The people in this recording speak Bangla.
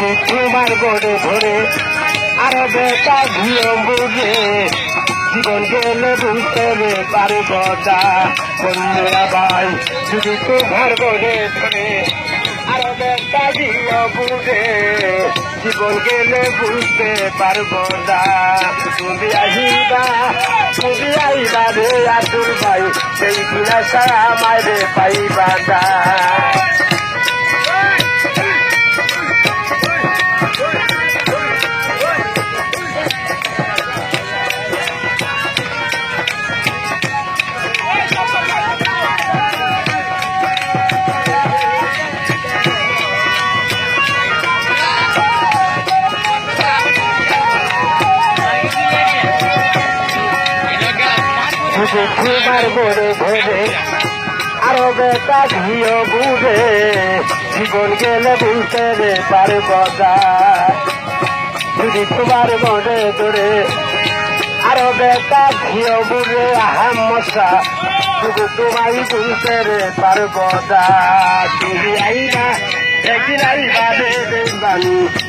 গোড়ে ধরে। আর বেটা ঘিও বুঝে, জীবন গেলে বুঝতে পারব না বন্ধুরা ভাই, যদি তোমার গোড়ে ধরে, আর বেটা ঘিও বুঝে, জীবন গেলে বুঝতে পারব না। তুমি আহিবা, তুমি আইবা রে আতুর ভাই, সেই কিনা সারা মাইরে পাইবা না। তোমার গোড়ে ধরে আরও বেটা ঘিও বুড়ে জীবন গেলে বুঝতে পারব না যদি তোমার গোড়ে ধরে, আরও বেটা ঘিও বুড়ে আহাম মশা, শুধু তোমায় বুঝতে পারব না তুমি আইবা একদিন রে